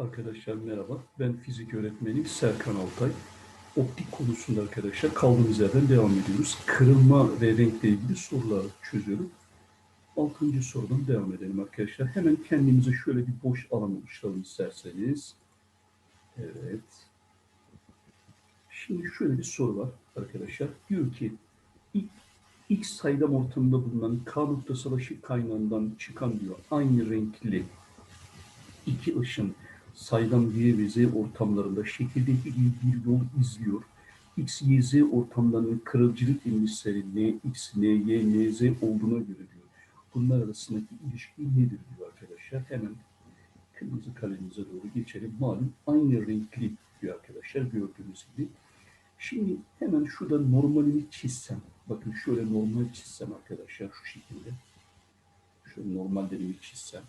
Arkadaşlar merhaba. Ben fizik öğretmeni Serkan Altay. Optik konusunda arkadaşlar kaldığımız yerden devam ediyoruz. Kırılma ve renkle ilgili sorular çözüyorum. Altıncı sorudan devam edelim arkadaşlar. Hemen kendimize şöyle bir boş alan oluşturalım isterseniz. Evet. Şimdi şöyle bir soru var arkadaşlar. Diyor ki ilk X saydam ortamında bulunan K noktasal ışık kaynağından çıkan diyor aynı renkli iki ışın saydam Y ve ortamlarında şekildeki gibi bir yol izliyor. X, Y, ortamlarının kırılcılık indisleri N, X, N, Y, N, Z olduğuna göre diyor. Bunlar arasındaki ilişki nedir diyor arkadaşlar. Hemen kırmızı kalemimize doğru geçelim. Malum aynı renkli diyor arkadaşlar gördüğünüz gibi. Şimdi hemen şurada normalini çizsem. Bakın şöyle normal çizsem arkadaşlar şu şekilde. Şöyle normallerimi çizsem.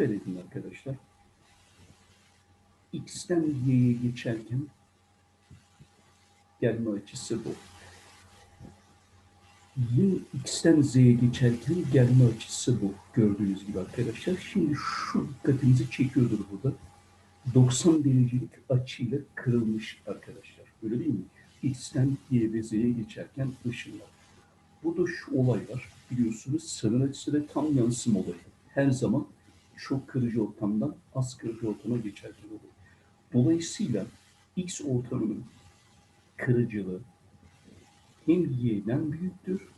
Dikkat edin arkadaşlar. X'ten Y'ye geçerken gelme açısı bu. Yine X'ten Z'ye geçerken gelme açısı bu. Gördüğünüz gibi arkadaşlar. Şimdi şu dikkatinizi çekiyordur burada. 90 derecelik açıyla kırılmış arkadaşlar. Öyle değil mi? X'ten Y ve Z'ye geçerken ışınlar. Burada şu olay var. Biliyorsunuz sınır açısı ve tam yansım olayı. Her zaman çok kırıcı ortamdan az kırıcı ortama geçerken olur. Dolayısıyla X ortamının kırıcılığı hem Y'den büyüktür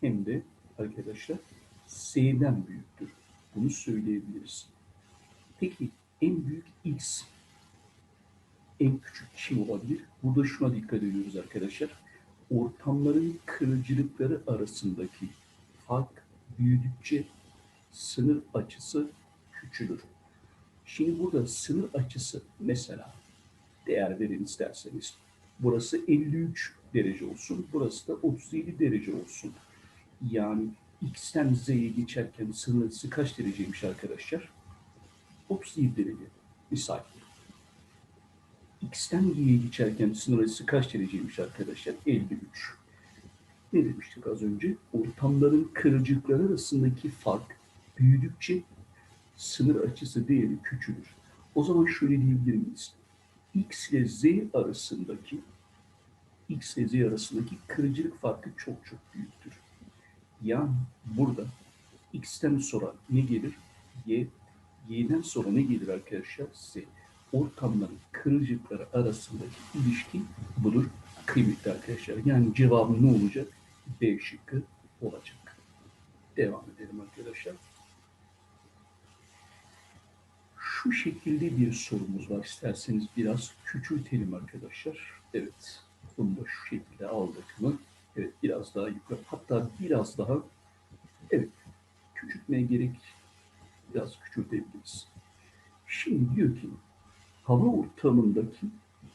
hem de arkadaşlar S'den büyüktür. Bunu söyleyebiliriz. Peki en büyük X en küçük kim olabilir? Burada şuna dikkat ediyoruz arkadaşlar. Ortamların kırıcılıkları arasındaki fark büyüdükçe sınır açısı küçülür. Şimdi burada sınır açısı mesela değer verin isterseniz. Burası 53 derece olsun. Burası da 37 derece olsun. Yani X'ten Z'ye geçerken sınır açısı kaç dereceymiş arkadaşlar? 37 derece. Misal. X'ten Y'ye geçerken sınır açısı kaç dereceymiş arkadaşlar? 53. Ne demiştik az önce? Ortamların kırıcılıkları arasındaki fark büyüdükçe sınır açısı değeri küçülür. O zaman şöyle diyebilir miyiz? X ile Z arasındaki X ile Z arasındaki kırıcılık farkı çok çok büyüktür. Yani burada X'ten sonra ne gelir? Y, Y'den sonra ne gelir arkadaşlar? Z. Ortamların kırıcılıkları arasındaki ilişki budur kıymetli arkadaşlar. Yani cevabı ne olacak? B şıkkı olacak. Devam edelim arkadaşlar. Şu şekilde bir sorumuz var. İsterseniz biraz küçültelim arkadaşlar. Evet. Bunu da şu şekilde aldık mı? Evet biraz daha yukarı. Hatta biraz daha evet küçültmeye gerek biraz küçültebiliriz. Şimdi diyor ki hava ortamındaki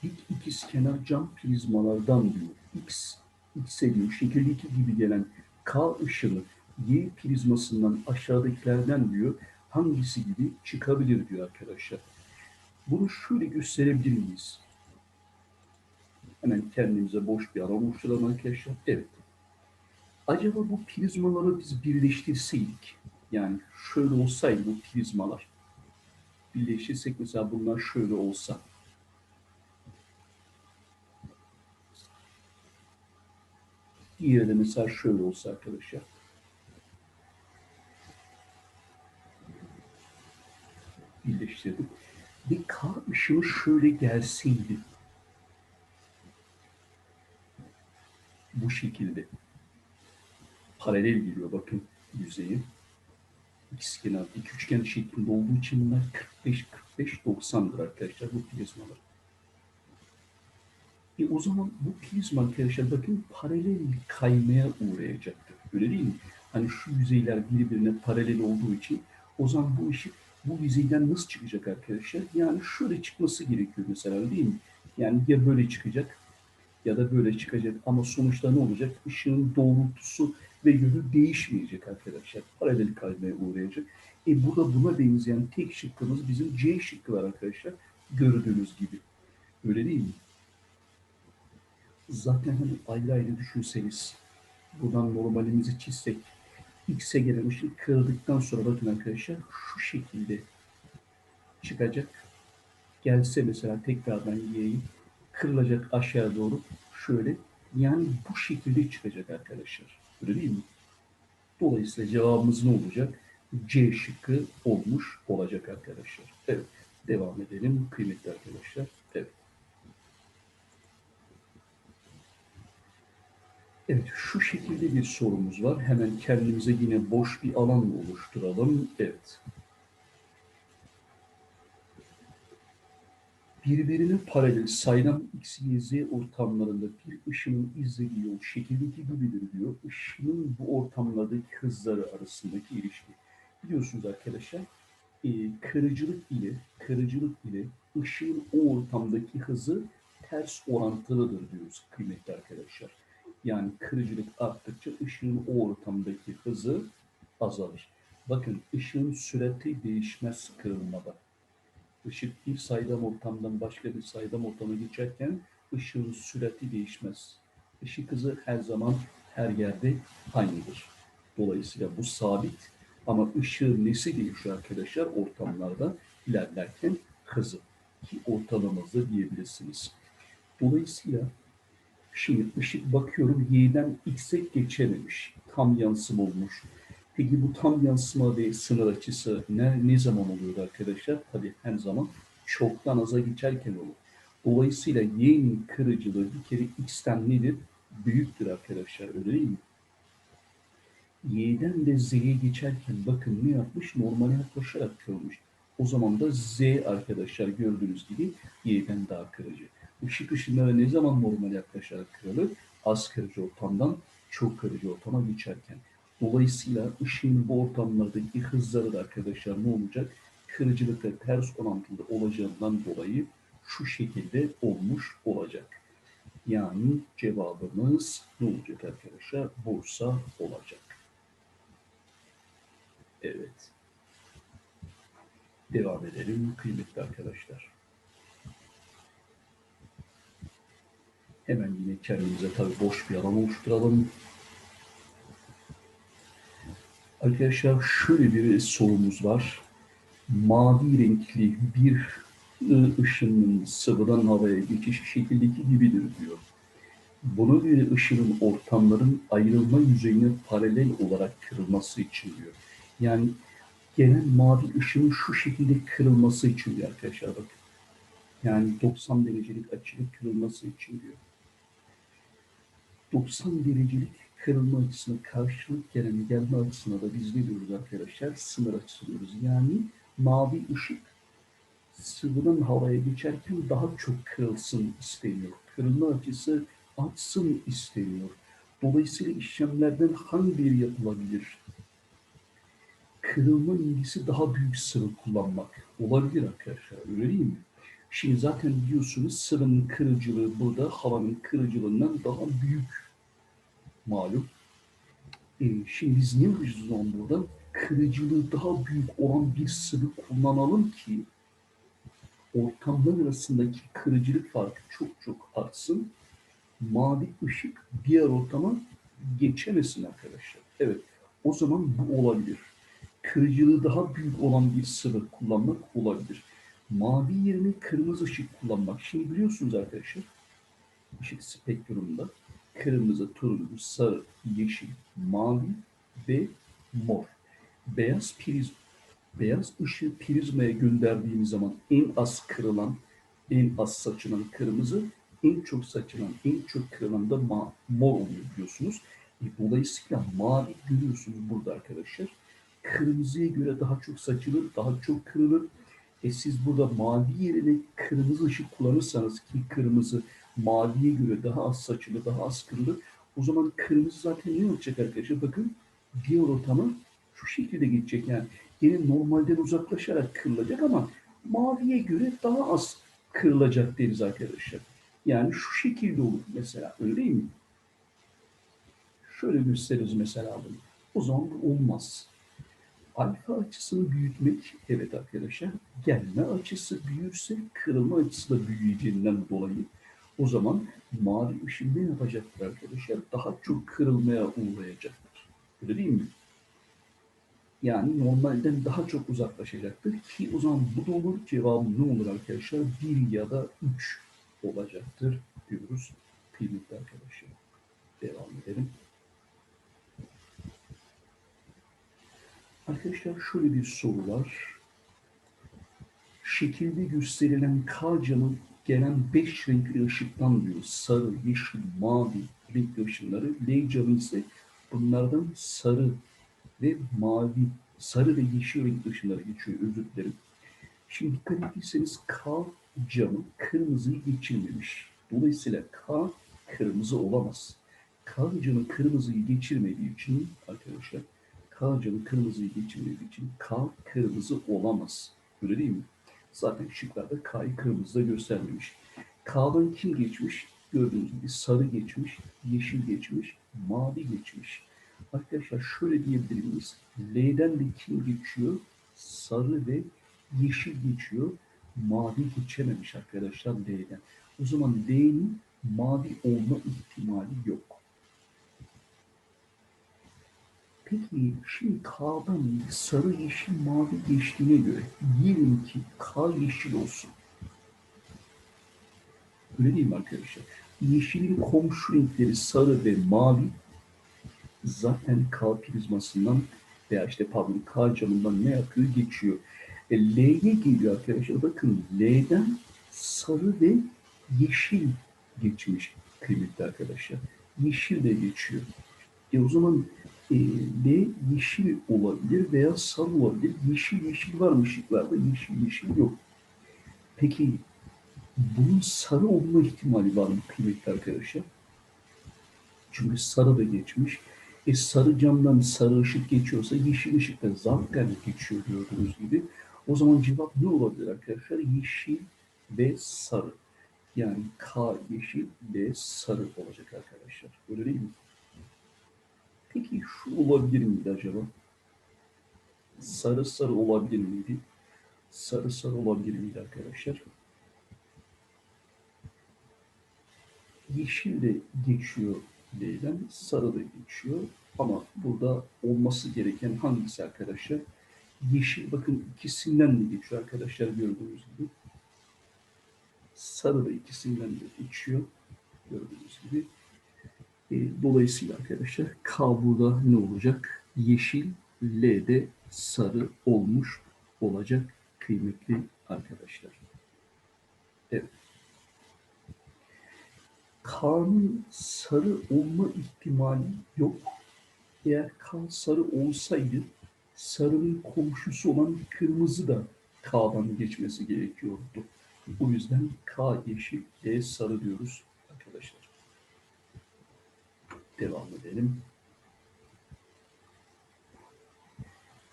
dik ikizkenar cam prizmalardan diyor X, X'e diyor şekildeki gibi gelen K ışını Y prizmasından aşağıdakilerden diyor hangisi gibi çıkabilir diyor arkadaşlar. Bunu şöyle gösterebilir miyiz? Hemen kendimize boş bir alan oluşturalım arkadaşlar. Evet. Acaba bu prizmaları biz birleştirseydik, yani şöyle olsaydı bu prizmalar, birleştirsek mesela bunlar şöyle olsa, diğeri de mesela şöyle olsa arkadaşlar. Birleştirdik. Bir K ışığı şöyle gelseydi. Bu şekilde. Paralel geliyor bakın yüzeyi. İkizkenar, dik üçgen şeklinde olduğu için bunlar 45-45-90'dır arkadaşlar bu prizmalar. E o zaman bu prizma arkadaşlar bakın paralel kaymaya uğrayacaktır. Öyle değil mi? Hani şu yüzeyler birbirine paralel olduğu için o zaman bu ışık bu yüzeyden nasıl çıkacak arkadaşlar? Yani şöyle çıkması gerekiyor mesela değil mi? Yani ya böyle çıkacak ya da böyle çıkacak ama sonuçta ne olacak? Işığın doğrultusu ve yönü değişmeyecek arkadaşlar. Paralel kaymaya uğrayacak. E burada buna benzeyen tek şıkkımız bizim C şıkkı var arkadaşlar. Gördüğünüz gibi. Öyle değil mi? Zaten hani ayrı ayrı düşünseniz buradan normalimizi çizsek X'e gelen ışık kırıldıktan sonra bakın arkadaşlar şu şekilde çıkacak. Gelse mesela tekrardan Y'yi kırılacak aşağı doğru şöyle yani bu şekilde çıkacak arkadaşlar. Öyle değil mi? Dolayısıyla cevabımız ne olacak? C şıkkı olmuş olacak arkadaşlar. Evet. Devam edelim kıymetli arkadaşlar. Evet. Evet, şu şekilde bir sorumuz var. Hemen kendimize yine boş bir alan oluşturalım. Evet. Birbirine paralel saydam x, y, z ortamlarında bir ışının izlediği yol şekildeki gibidir diyor. Işının bu ortamlardaki hızları arasındaki ilişki. Biliyorsunuz arkadaşlar, e, kırıcılık ile kırıcılık ile ışığın o ortamdaki hızı ters orantılıdır diyoruz kıymetli arkadaşlar. Yani kırıcılık arttıkça ışığın o ortamdaki hızı azalır. Bakın ışığın sürati değişmez kırılmada. Işık bir saydam ortamdan başka bir saydam ortama geçerken ışığın sürati değişmez. Işık hızı her zaman her yerde aynıdır. Dolayısıyla bu sabit ama ışığın nesi değişiyor arkadaşlar ortamlarda ilerlerken hızı ki ortalaması diyebilirsiniz. Dolayısıyla Şimdi ışık bakıyorum y'den x'e geçememiş. Tam yansım olmuş. Peki bu tam yansıma ve sınır açısı ne, ne zaman oluyor arkadaşlar? Tabii her zaman çoktan aza geçerken olur. Dolayısıyla y'nin kırıcılığı bir kere x'ten nedir? Büyüktür arkadaşlar öyle değil mi? Y'den de Z'ye geçerken bakın ne yapmış? Normale yaklaşarak kırılmış. O zaman da Z arkadaşlar gördüğünüz gibi Y'den daha kırıcı. Işık ışınları ne zaman normal yaklaşarak kırılır? Az kırıcı ortamdan çok kırıcı ortama geçerken. Dolayısıyla ışığın bu ortamlardaki hızları da arkadaşlar ne olacak? Kırıcılıkla ters orantılı olacağından dolayı şu şekilde olmuş olacak. Yani cevabımız ne olacak arkadaşlar? Bursa olacak. Evet. Devam edelim kıymetli arkadaşlar. Hemen yine kendimize tabii boş bir alan oluşturalım. Arkadaşlar şöyle bir sorumuz var. Mavi renkli bir ışının sıvıdan havaya geçişi şekildeki gibidir diyor. Buna göre ışının ortamların ayrılma yüzeyine paralel olarak kırılması için diyor. Yani gelen mavi ışının şu şekilde kırılması için diyor arkadaşlar bakın. Yani 90 derecelik açıyla kırılması için diyor. 90 derecelik kırılma açısına karşılık gelen gelme açısına da biz ne diyoruz arkadaşlar? Sınır açısı. Yani mavi ışık sıvıdan havaya geçerken daha çok kırılsın isteniyor. Kırılma açısı açsın isteniyor. Dolayısıyla işlemlerden hangi biri yapılabilir? Kırılma ilgisi daha büyük sıvı kullanmak olabilir arkadaşlar. Öyle değil mi? Şimdi zaten biliyorsunuz sıvının kırıcılığı burada havanın kırıcılığından daha büyük malum. E, şimdi biz ne yapacağız zaman burada? Kırıcılığı daha büyük olan bir sıvı kullanalım ki ortamlar arasındaki kırıcılık farkı çok çok artsın. Mavi ışık diğer ortama geçemesin arkadaşlar. Evet, o zaman bu olabilir. Kırıcılığı daha büyük olan bir sıvı kullanmak olabilir. Mavi yerine kırmızı ışık kullanmak. Şimdi biliyorsunuz arkadaşlar, ışık spektrumunda kırmızı, turuncu, sarı, yeşil, mavi ve mor. Beyaz prizm. Beyaz ışığı prizmaya gönderdiğimiz zaman en az kırılan, en az saçılan kırmızı, en çok saçılan, en çok kırılan da ma mor oluyor biliyorsunuz. E, dolayısıyla mavi görüyorsunuz burada arkadaşlar. Kırmızıya göre daha çok saçılır, daha çok kırılır. E siz burada mavi yerine kırmızı ışık kullanırsanız ki kırmızı maviye göre daha az saçılı, daha az kırılır. O zaman kırmızı zaten ne olacak arkadaşlar? Bakın diğer ortama şu şekilde geçecek. Yani yine normalden uzaklaşarak kırılacak ama maviye göre daha az kırılacak deriz arkadaşlar. Yani şu şekilde olur mesela öyle değil mi? Şöyle gösteririz mesela bunu. O zaman olmaz. Alfa açısını büyütmek, evet arkadaşlar, gelme açısı büyürse kırılma açısı da büyüyeceğinden dolayı o zaman mavi ışın ne yapacaktır arkadaşlar? Daha çok kırılmaya uğrayacaktır. Öyle değil mi? Yani normalden daha çok uzaklaşacaktır ki o zaman bu da olur. Cevabı ne olur arkadaşlar? 1 ya da 3 olacaktır diyoruz kıymetli arkadaşlar. Devam edelim. Arkadaşlar şöyle bir soru var. Şekilde gösterilen K camı gelen 5 renkli ışıktan diyor. Sarı, yeşil, mavi renkli ışınları. L ise bunlardan sarı ve mavi, sarı ve yeşil renkli ışınları geçiyor. Özür dilerim. Şimdi dikkat ettiyseniz K camı kırmızıyı geçirmemiş. Dolayısıyla K kırmızı olamaz. K camı kırmızıyı geçirmediği için arkadaşlar K camı kırmızıyı geçirmediği için K kırmızı olamaz. Öyle değil mi? Zaten şıklarda K'yı kırmızıda göstermemiş. K'dan kim geçmiş? Gördüğünüz gibi sarı geçmiş, yeşil geçmiş, mavi geçmiş. Arkadaşlar şöyle diyebilir miyiz? L'den de kim geçiyor? Sarı ve yeşil geçiyor. Mavi geçememiş arkadaşlar L'den. O zaman L'nin mavi olma ihtimali yok. Peki şimdi K'dan sarı, yeşil, mavi geçtiğine göre diyelim ki K yeşil olsun. Öyle değil mi arkadaşlar? Yeşilin komşu renkleri sarı ve mavi zaten K prizmasından veya işte pardon K camından ne yapıyor? Geçiyor. E, L'ye geliyor arkadaşlar. Bakın L'den sarı ve yeşil geçmiş kıymetli arkadaşlar. Yeşil de geçiyor. E o zaman e, L yeşil olabilir veya sarı olabilir. Yeşil yeşil var mı ışıklarda? Yeşil yeşil yok. Peki bunun sarı olma ihtimali var mı kıymetli arkadaşlar? Çünkü sarı da geçmiş. E sarı camdan sarı ışık geçiyorsa yeşil ışık da zaten geçiyor gördüğünüz gibi. O zaman cevap ne olabilir arkadaşlar? Yeşil ve sarı. Yani K yeşil, L sarı olacak arkadaşlar. Öyle değil mi? Peki şu olabilir miydi acaba? Sarı sarı olabilir miydi? Sarı sarı olabilir miydi arkadaşlar? Yeşil de geçiyor L'den, sarı da geçiyor. Ama burada olması gereken hangisi arkadaşlar? Yeşil bakın ikisinden de geçiyor arkadaşlar gördüğünüz gibi. Sarı da ikisinden de geçiyor gördüğünüz gibi. E, dolayısıyla arkadaşlar K burada ne olacak? Yeşil, L de sarı olmuş olacak kıymetli arkadaşlar. Evet. K'nın sarı olma ihtimali yok. Eğer K sarı olsaydı sarının komşusu olan kırmızı da K'dan geçmesi gerekiyordu. O yüzden K yeşil, L sarı diyoruz. Devam edelim.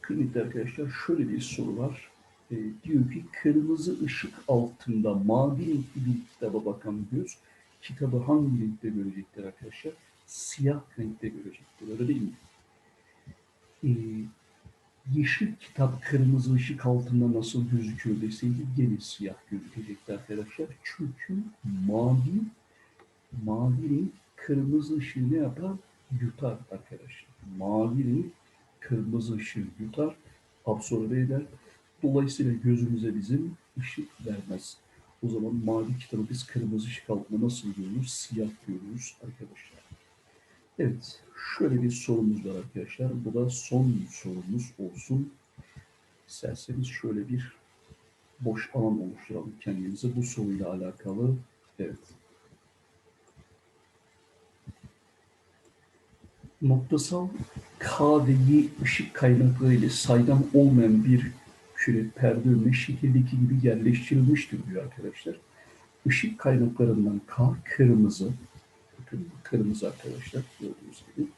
Kıymetli arkadaşlar şöyle bir soru var. E, diyor ki kırmızı ışık altında mavi renkli bir kitaba bakan göz kitabı hangi renkte görecektir arkadaşlar? Siyah renkte görecektir. Öyle değil mi? E, yeşil kitap kırmızı ışık altında nasıl gözüküyor deseydi gene siyah gözükecekti arkadaşlar. Çünkü mavi mavi renk kırmızı ışığı ne yapar? Yutar arkadaşlar. Mavi kırmızı ışığı yutar, absorbe eder. Dolayısıyla gözümüze bizim ışık vermez. O zaman mavi kitabı biz kırmızı ışık altında nasıl görürüz? Siyah görürüz arkadaşlar. Evet, şöyle bir sorumuz var arkadaşlar. Bu da son sorumuz olsun. İsterseniz şöyle bir boş alan oluşturalım kendimize bu soruyla alakalı. Evet. Noktasal K ve Y ışık kaynakları ile saydam olmayan bir küre perde önüne şekildeki gibi yerleştirilmiştir diyor arkadaşlar. Işık kaynaklarından K kırmızı, bakın kırmızı arkadaşlar gördüğünüz gibi.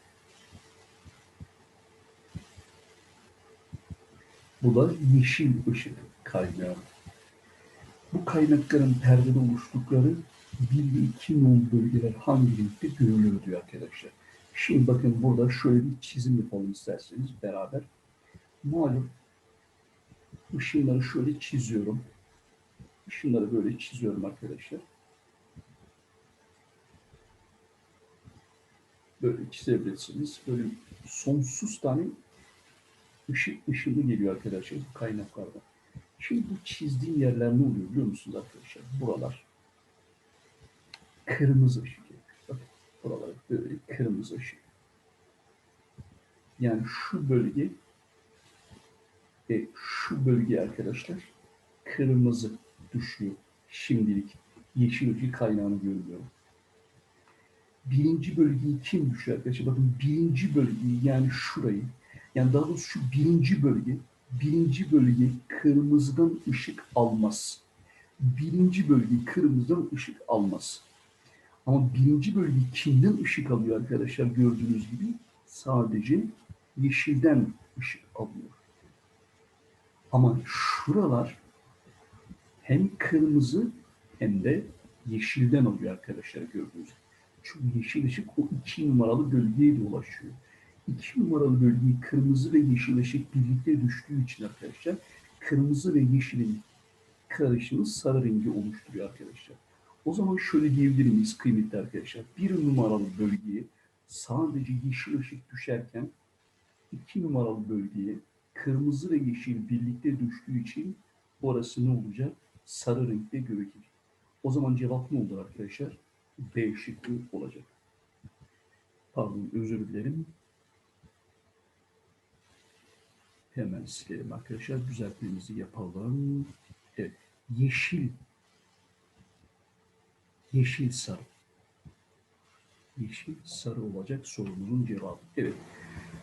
Bu da yeşil ışık kaynağı. Bu kaynakların perdede oluştukları bir ve iki nol bölgeler hangi renkte görülür diyor arkadaşlar. Şimdi bakın burada şöyle bir çizim yapalım isterseniz beraber. Malum ışınları şöyle çiziyorum. Işınları böyle çiziyorum arkadaşlar. Böyle çizebilirsiniz. Böyle sonsuz tane ışık ışını geliyor arkadaşlar kaynaklardan. Şimdi bu çizdiğim yerler ne oluyor biliyor musunuz arkadaşlar? Buralar kırmızı ışık. Buralar böyle kırmızı ışık. Yani şu bölge ve şu bölge arkadaşlar kırmızı düşüyor. Şimdilik yeşil ışık kaynağını görmüyorum. Birinci bölgeyi kim düşüyor arkadaşlar? Bakın birinci bölgeyi yani şurayı yani daha doğrusu şu birinci bölge birinci bölge kırmızıdan ışık almaz. Birinci bölge kırmızıdan ışık almaz. Ama birinci bölge kimden ışık alıyor arkadaşlar gördüğünüz gibi? Sadece yeşilden ışık alıyor. Ama şuralar hem kırmızı hem de yeşilden alıyor arkadaşlar gördüğünüz gibi. Çünkü yeşil ışık o iki numaralı bölgeye de ulaşıyor. İki numaralı bölgeyi kırmızı ve yeşil ışık birlikte düştüğü için arkadaşlar kırmızı ve yeşilin karışımı sarı rengi oluşturuyor arkadaşlar. O zaman şöyle diyebilir miyiz kıymetli arkadaşlar? Bir numaralı bölgeye sadece yeşil ışık düşerken iki numaralı bölgeye kırmızı ve yeşil birlikte düştüğü için orası ne olacak? Sarı renkte gözükecek. O zaman cevap ne olur arkadaşlar? B şıkkı olacak. Pardon özür dilerim. Hemen silelim arkadaşlar. Düzeltmemizi yapalım. Evet. Yeşil. Yeşil sarı. Yeşil sarı olacak sorumuzun cevabı. Evet.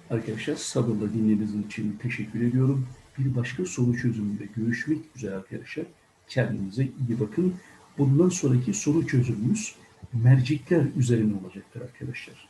Arkadaşlar sabırla dinlediğiniz için teşekkür ediyorum. Bir başka soru çözümünde görüşmek üzere arkadaşlar. Kendinize iyi bakın. Bundan sonraki soru çözümümüz mercekler üzerine olacaktır arkadaşlar.